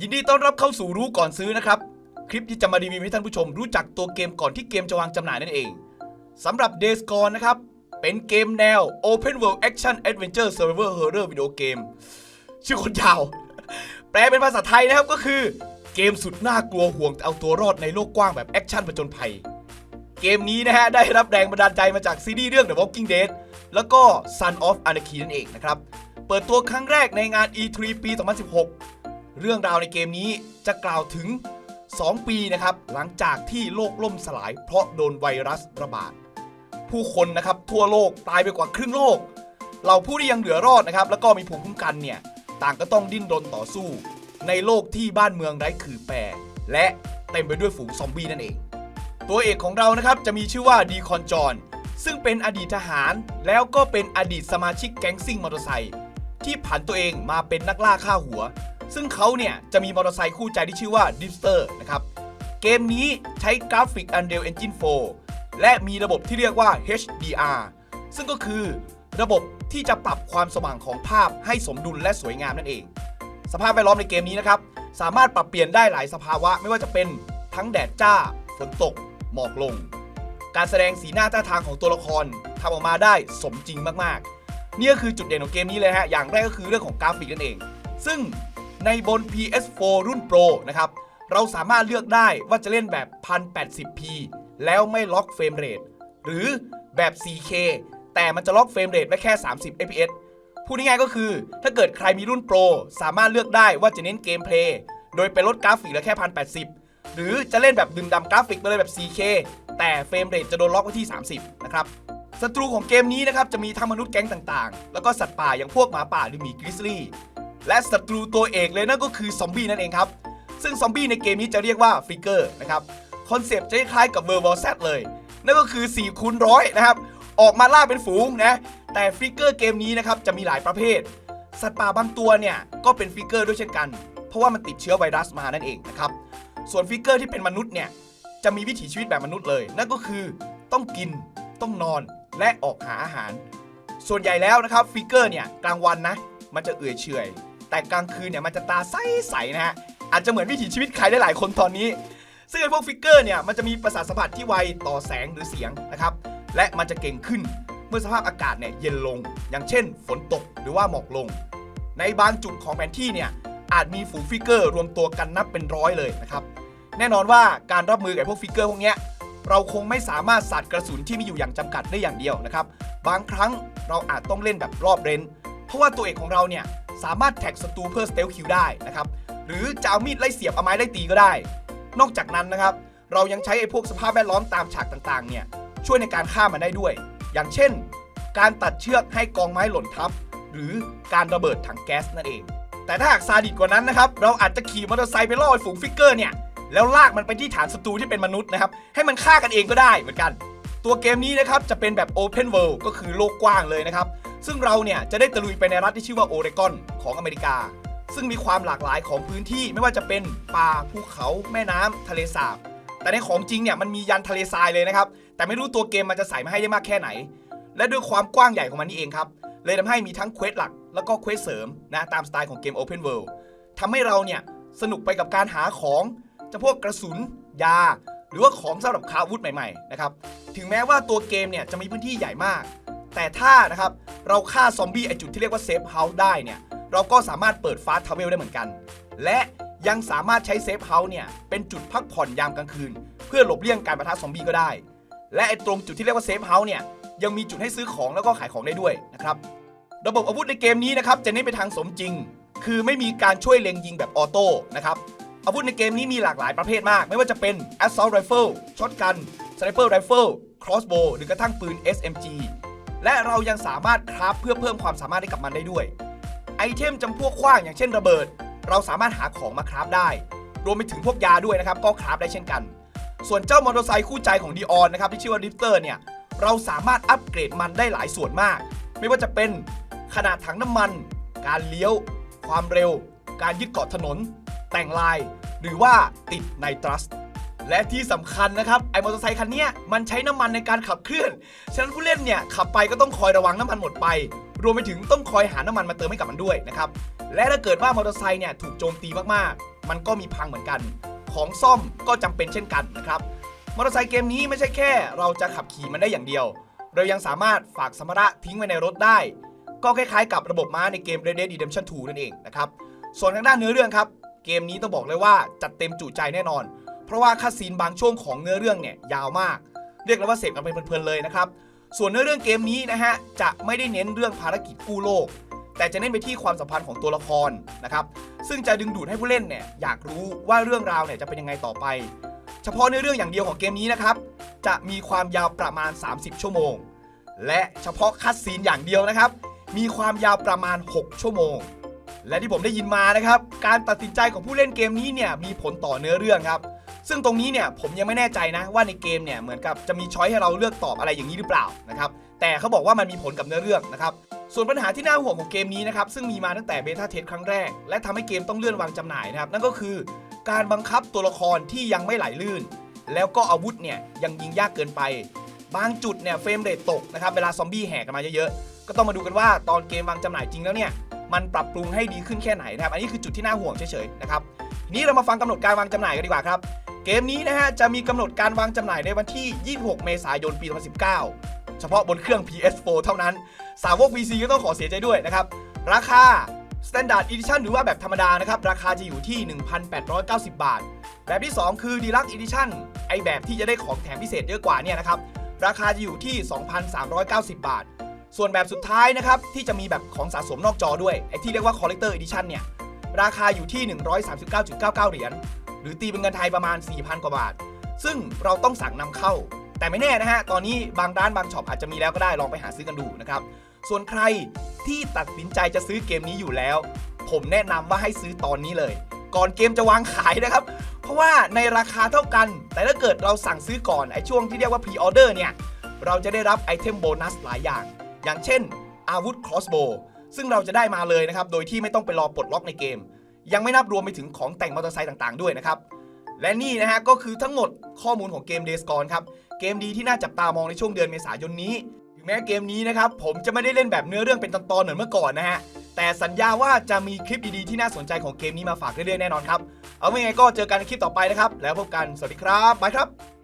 ยินดีต้อนรับเข้าสู่รู้ก่อนซื้อนะครับ คลิปที่จะมารีวิวให้ท่านผู้ชมรู้จักตัวเกมก่อนที่เกมจะวางจำหน่ายนั่นเองสำหรับ Days Gone นะครับ เป็นเกมแนว Open World Action Adventure Survivor Horror Video Game ชื่อคนยาว แปลเป็นภาษาไทยนะครับก็คือ เกมสุดน่ากลัวห่วงเอาตัวรอดในโลกกว้างแบบแอคชั่นผจญภัย เกมนี้นะฮะได้รับแรงบันดาลใจมาจากซีรีส์เรื่อง The Walking Dead แล้วก็ Son of Anarchy นั่นเองนะครับ เปิดตัวครั้งแรกในงาน E3 ปี 2016 เรื่องราวในเกมนี้จะกล่าวถึง 2 ปีนะครับ หลังจากที่โลกล่มสลายเพราะโดนไวรัสระบาด ผู้คนนะครับทั่วโลกตายไปกว่าครึ่งโลก เราผู้ที่ยังเหลือรอดนะครับ แล้วก็มีภูมิคุ้มกันเนี่ย ต่างก็ต้องดิ้นรนต่อสู้ ในโลกที่บ้านเมืองไร้ขื่อแปรและเต็มไปด้วยฝูงซอมบี้นั่นเอง ตัวเอกของเรานะครับจะมีชื่อว่าดีคอนจอนซึ่งเป็นอดีตทหารแล้วก็เป็นอดีตสมาชิกแก๊งซิ่งมอเตอร์ไซค์ที่ผันตัวเองมาเป็นนักล่าฆ่าหัว ซึ่งเขาเนี่ยจะมีมอเตอร์ไซค์คู่ใจที่ชื่อว่าดิฟสเตอร์นะครับ เกมนี้ใช้กราฟิก Unreal Engine 4 และมีระบบที่เรียกว่า HDR ซึ่งก็คือระบบที่จะปรับความสว่างของภาพให้สมดุลและสวยงามนั่นเอง สภาพแวดล้อมในเกมนี้นะครับ สามารถปรับเปลี่ยนได้หลายสภาวะไม่ว่าจะเป็นทั้งแดดจ้า ฝนตก หมอกลง การแสดงสีหน้าท่าทางของตัวละครทำออกมาได้สมจริงมากๆ นี่ก็คือจุดเด่นของเกมนี้เลยฮะ อย่างแรกก็คือเรื่องของกราฟิกนั่นเอง ซึ่ง ในบน PS4 รุ่น Pro นะครับ เราสามารถเลือกได้ว่าจะเล่นแบบ 1080p แล้วไม่ล็อกเฟรมเรทหรือแบบ 4K แต่มันจะล็อกเฟรมเรทไว้แค่ 30 fps พูดง่ายๆก็คือ ถ้าเกิดใครมีรุ่นโปรสามารถเลือกได้ว่าจะเน้นเกมเพลย์โดยไปลดกราฟิกเหลือแค่ 1080 หรือจะเล่นแบบดึงดำกราฟิกไปเลยแบบ 4K แต่เฟรมเรทจะโดนล็อกไว้ที่ 30 นะครับศัตรูของเกมนี้นะครับจะมีทั้งมนุษย์แก๊งต่างๆ แล้วก็สัตว์ป่าอย่างพวกหมาป่าหรือหมีกริซลี่ และศัตรูตัวเอกเลยนั่นก็คือซอมบี้นั่นเองครับ ซึ่งซอมบี้ในเกมนี้จะเรียกว่าฟิกเกอร์นะครับคอนเซปต์จะคล้ายกับเวอร์วอลแซเลย นั่นก็คือ4คูณร้อยนะครับ ออกมาล่าเป็นฝูงนะ แต่ฟิกเกอร์เกมนี้นะครับจะมีหลายประเภท สัตว์ป่าบางตัวเนี่ยก็เป็นฟิกเกอร์ด้วยเช่นกัน เพราะว่ามันติดเชื้อไวรัสมานั่นเองนะครับ ส่วนฟิกเกอร์ที่เป็นมนุษย์เนี่ยจะมีวิถีชีวิตแบบมนุษย์เลย นั่นก็คือต้องกิน ต้องนอน และออกหาอาหาร ส่วนใหญ่แล้วนะครับฟิกเกอร์เนี่ยกลางวันนะ มันจะเอื่อยเฉย แต่กลางคืนเนี่ยมันจะตาใสๆนะฮะอาจจะเหมือนวิถีชีวิตใครได้หลายคนตอนนี้ซึ่งไอ้พวกฟิกเกอร์เนี่ยมันจะมีประสาทสัมผัสที่ไวต่อแสงหรือเสียงนะครับและมันจะเก่งขึ้นเมื่อสภาพอากาศเนี่ยเย็นลง อย่างเช่น ฝนตกหรือว่าหมอกลง ในบางจุดของแผนที่เนี่ยอาจมีฝูงฟิกเกอร์รวมตัวกันนับเป็นร้อยเลยนะครับแน่นอนว่าการรับมือกับพวกฟิกเกอร์พวกเนี้ยเราคงไม่สามารถสัดกระสุนที่มีอยู่อย่างจำกัดได้อย่างเดียวนะครับบางครั้งเราอาจต้องเล่นแบบรอบเรนเพราะว่าตัวเอกของเราเนี่ย สามารถแท็กศัตรูเพื่อสเตลคิวได้นะครับ หรือจะเอามีดไล่เสียบเอาไม้ไล่ตีก็ได้ นอกจากนั้นนะครับ เรายังใช้ไอ้พวกสภาพแวดล้อมตามฉากต่างๆเนี่ยช่วยในการฆ่ามันได้ด้วย อย่างเช่น การตัดเชือกให้กองไม้หล่นทับ หรือการระเบิดถังแก๊สนั่นเอง แต่ถ้าหากซาดิสกว่านั้นนะครับ เราอาจจะขี่มอเตอร์ไซค์ไปล่อไอ้ฝูงฟิกเกอร์เนี่ยแล้วลากมันไปที่ฐานศัตรูที่เป็นมนุษย์นะครับ ให้มันฆ่ากันเองก็ได้เหมือนกัน ตัวเกมนี้นะครับจะเป็นแบบ Open World ก็คือโลกกว้างเลยนะครับ ซึ่งเราเนี่ยจะได้ตะลุยไปในรัฐที่ชื่อว่าโอเรกอนของอเมริกา ซึ่งมีความหลากหลายของพื้นที่ไม่ว่าจะเป็นป่าภูเขาแม่น้ำทะเลสาบ แต่ในของจริงเนี่ยมันมียันทะเลทรายเลยนะครับ แต่ไม่รู้ตัวเกมมันจะใส่มาให้ได้มากแค่ไหน และด้วยความกว้างใหญ่ของมันนี่เองครับ เลยทำให้มีทั้งเควสหลัก แล้วก็เควสเสริมนะตามสไตล์ของเกม Open World ทำให้เราเนี่ยสนุกไปกับการหาของจะพวกกระสุนยา หรือว่าของสำหรับค้าอาวุธใหม่ๆนะครับถึงแม้ว่าตัวเกมเนี่ยจะมีพื้นที่ใหญ่มาก แต่ถ้านะครับเราฆ่าซอมบี้ไอจุดที่เรียกว่าเซฟเฮาส์ได้เนี่ยเราก็สามารถเปิดฟาสทาวเวลได้เหมือนกัน และยังสามารถใช้เซฟเฮาส์เนี่ยเป็นจุดพักผ่อนยามกลางคืน เพื่อหลบเลี่ยงการประทะซอมบี้ก็ได้ และไอตรงจุดที่เรียกว่าเซฟเฮาส์เนี่ยยังมีจุดให้ซื้อของแล้วก็ขายของได้ด้วยนะครับระบบอาวุธในเกมนี้นะครับจะเน้นไปทางสมจริง คือไม่มีการช่วยเล็งยิงแบบออโต้นะครับอาวุธในเกมนี้มีหลากหลายประเภทมาก ไม่ว่าจะเป็น Assault Rifle Shotgun Sniper Rifle Crossbow หรือกระทั่งปืน SMG และเรายังสามารถคราฟเพื่อเพิ่มความสามารถให้กับมันได้ด้วย ไอเทมจำพวกขว้างอย่างเช่นระเบิด เราสามารถหาของมาคราฟได้ รวมไปถึงพวกยาด้วยนะครับ ก็คราฟได้เช่นกัน ส่วนเจ้ามอเตอร์ไซค์คู่ใจของดีออนนะครับที่ชื่อว่าดิฟเตอร์เนี่ยเราสามารถอัปเกรดมันได้หลายส่วนมาก ไม่ว่าจะเป็นขนาดถังน้ำมัน การเลี้ยว ความเร็ว การยึดเกาะถนน แต่งลาย หรือว่าติดไนตรัส และที่สำคัญนะครับไอ้มอเตอร์ไซคันนี้มันใช้น้ำมันในการขับเคลื่อน ฉะนั้นผู้เล่นเนี่ยขับไปก็ต้องคอยระวังน้ำมันหมดไป รวมไปถึงต้องคอยหาน้ำมันมาเติมให้กับมันด้วยนะครับและถ้าเกิดว่ามอเตอร์ไซค์เนี่ยถูกโจมตีมากๆ มันก็มีพังเหมือนกัน ของซ่อมก็จำเป็นเช่นกันนะครับมอเตอร์ไซค์เกมนี้ไม่ใช่แค่ เราจะขับขี่มันได้อย่างเดียว เรายังสามารถฝากสัมภาระทิ้งไว้ในรถได้ ก็คล้ายๆกับระบบม้าในเกม Red Dead Redemption 2 นั่นเองนะครับส่วนทางด้านเนื้อเรื่องครับเกมนี้ต้องบอกเลยว่าจัดเต็มจุใจแน่นอน เพราะว่าคัดซีนบางช่วงของเนื้อเรื่องเนี่ยยาวมาก เรียกได้วว่าเสพกันไปเพลินๆเลยนะครับ ส่วนเนื้อเรื่องเกมนี้นะฮะจะไม่ได้เน้นเรื่องภารกิจกู้โลก แต่จะเน้นไปที่ความสัมพันธ์ของตัวละครนะครับซึ่งจะดึงดูดให้ผู้เล่นเนี่ยอยากรู้ว่าเรื่องราวเนี่ยจะเป็นยังไงต่อไป เฉพาะเนื้อเรื่องอย่างเดียวของเกมนี้นะครับจะมีความยาวประมาณ 30 ชั่วโมง และเฉพาะคัดซีนอย่างเดียวนะครับมีความยาวประมาณ 6 ชั่วโมง และที่ผมได้ยินมานะครับ การตัดสินใจของผู้เล่นเกมนี้เนี่ยมีผลต่อเนื้อเรื่องครับ ซึ่งตรงนี้เนี่ยผมยังไม่แน่ใจนะว่าในเกมเนี่ยเหมือนกับจะมีช้อยให้เราเลือกตอบอะไรอย่างนี้หรือเปล่านะครับแต่เขาบอกว่ามันมีผลกับเนื้อเรื่องนะครับส่วนปัญหาที่น่าห่วงของเกมนี้นะครับซึ่งมีมาตั้งแต่เบต้าเทสครั้งแรก และทำให้เกมต้องเลื่อนวางจำหน่ายนะครับนั่นก็คือการบังคับตัวละครที่ยังไม่ไหลลื่น แล้วก็อาวุธเนี่ยยังยิงยากเกินไป บางจุดเนี่ยเฟรมเรทตกนะครับเวลาซอมบี้แห่กันมาเยอะๆ ก็ต้องมาดูกันว่าตอนเกมวางจำหน่ายจริงแล้วเนี่ยมันปรับปรุงให้ดีขึ้นแค่ไหนนะครับอันนี้คือจุดที่น่าห่วงเฉยๆนะครับนี้เรามาฟังกำหนดการวางจำหน่ายกันดีกว่าครับ เกมนี้นะฮะจะมีกำหนดการวางจำหน่ายในวันที่ 26 เมษายนปี 2019 เฉพาะบนเครื่อง PS4 เท่านั้น สาวก PC ก็ต้องขอเสียใจด้วยนะครับ ราคา Standard Edition หรือว่าแบบธรรมดานะครับ ราคาจะอยู่ที่ 1,890 บาท แบบที่ 2 คือ Deluxe Edition ไอแบบที่จะได้ของแถมพิเศษเยอะกว่าเนี่ยนะครับ ราคาจะอยู่ที่ 2,390 บาท ส่วนแบบสุดท้ายนะครับที่จะมีแบบของสะสมนอกจอด้วยไอที่เรียกว่า Collector Edition เนี่ยราคาอยู่ที่ 139.99 เหรียญ หรือตีเป็นเงินไทยประมาณ 4,000 กว่าบาท ซึ่งเราต้องสั่งนำเข้า แต่ไม่แน่นะฮะ ตอนนี้บางร้านบางช็อปอาจจะมีแล้วก็ได้ลองไปหาซื้อกันดูนะครับ ส่วนใครที่ตัดสินใจจะซื้อเกมนี้อยู่แล้ว ผมแนะนำว่าให้ซื้อตอนนี้เลย ก่อนเกมจะวางขายนะครับ เพราะว่าในราคาเท่ากัน แต่ถ้าเกิดเราสั่งซื้อก่อนไอ้ช่วงที่เรียกว่าพรีออเดอร์เนี่ยเราจะได้รับไอเทมโบนัสหลายอย่าง อย่างเช่น อาวุธ crossbow ซึ่งเราจะได้มาเลยนะครับ โดยที่ไม่ต้องไปรอปลดล็อกในเกม ยังไม่นับรวมไปถึงของแต่งมอเตอร์ไซค์ต่างๆด้วยนะครับ และนี่นะฮะก็คือทั้งหมดข้อมูลของเกม Days Gone ครับ เกมดีที่น่าจับตามองในช่วงเดือนเมษายนนี้ ถึงแม้เกมนี้นะครับผมจะไม่ได้เล่นแบบเนื้อเรื่องเป็นตอนๆเหมือนเมื่อก่อนนะฮะ แต่สัญญาว่าจะมีคลิปดีๆที่น่าสนใจของเกมนี้มาฝากเรื่อยๆแน่นอนครับ เอาไว้ไงก็เจอกันในคลิปต่อไปนะครับ แล้วพบกัน สวัสดีครับ บายครับ